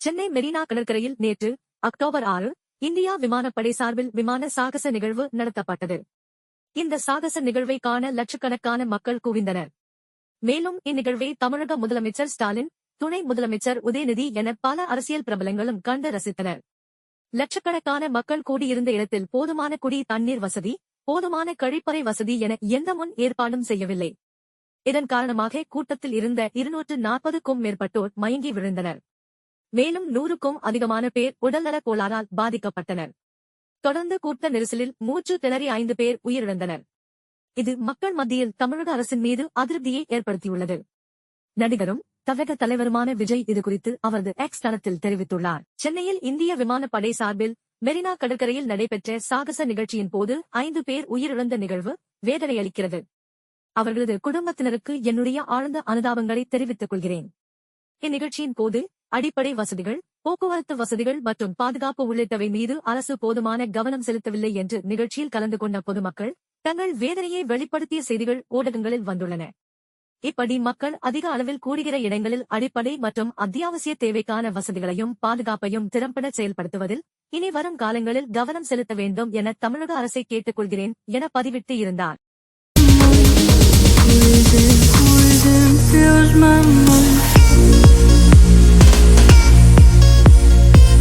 சென்னை மெரினா கடற்கரையில் நேற்று அக்டோபர் ஆறு இந்தியா விமானப்படை சார்பில் விமான சாகச நிகழ்வு நடத்தப்பட்டது. இந்த சாகச நிகழ்வை காண லட்சக்கணக்கான மக்கள் குவிந்தனர். மேலும் இந்நிகழ்வை தமிழக முதலமைச்சர் ஸ்டாலின் துணை முதலமைச்சர் உதயநிதி என பல அரசியல் பிரபலங்களும் கண்டு ரசித்தனர். லட்சக்கணக்கான மக்கள் கூடியிருந்த இடத்தில் போதுமான குடி தண்ணீர் வசதி போதுமான கழிப்பறை வசதி என எந்த முன் ஏற்பாடும் செய்யவில்லை. இதன் காரணமாக கூட்டத்தில் இருந்த இருநூற்று நாற்பதுக்கும் மேற்பட்டோர் மயங்கி விழுந்தனர். மேலும் நூறுக்கும் அதிகமான பேர் உடல்நலக் கோளாறால் பாதிக்கப்பட்டனர். தொடர்ந்து கூட்ட நெரிசலில் மூச்சு திணறி ஐந்து பேர் உயிரிழந்தனர். இது மக்கள் மத்தியில் தமிழக அரசின் மீது அதிருப்தியை ஏற்படுத்தியுள்ளது. நடிகரும் தமிழக தலைவருமான விஜய் இதுகுறித்து அவரது எக்ஸ் தளத்தில் தெரிவித்துள்ளார். சென்னையில் இந்திய விமானப்படை சார்பில் மெரினா கடற்கரையில் நடைபெற்ற சாகச நிகழ்ச்சியின் போது ஐந்து பேர் உயிரிழந்த நிகழ்வு வேதனையளிக்கிறது. அவர்களது குடும்பத்தினருக்கு என்னுடைய ஆழ்ந்த அனுதாபங்களை தெரிவித்துக் கொள்கிறேன். இந்நிகழ்ச்சியின் போது அடிப்படை வசதிகள் போக்குவரத்து வசதிகள் மற்றும் பாதுகாப்பு உள்ளிட்டவை மீது அரசு போதுமான கவனம் செலுத்தவில்லை என்று நிகழ்ச்சியில் கலந்து கொண்ட பொதுமக்கள் தங்கள் வேதனையை வெளிப்படுத்திய செய்திகள் ஊடகங்களில் வந்துள்ளன. இப்படி மக்கள் அதிக அளவில் கூடுகிற இடங்களில் அடிப்படை மற்றும் அத்தியாவசிய தேவைக்கான வசதிகளையும் பாதுகாப்பையும் திறம்பட செயல்படுத்துவதில் இனி வரும் காலங்களில் கவனம் செலுத்த வேண்டும் என தமிழக அரசை கேட்டுக்கொள்கிறேன் என பதிவிட்டு இருந்தார்.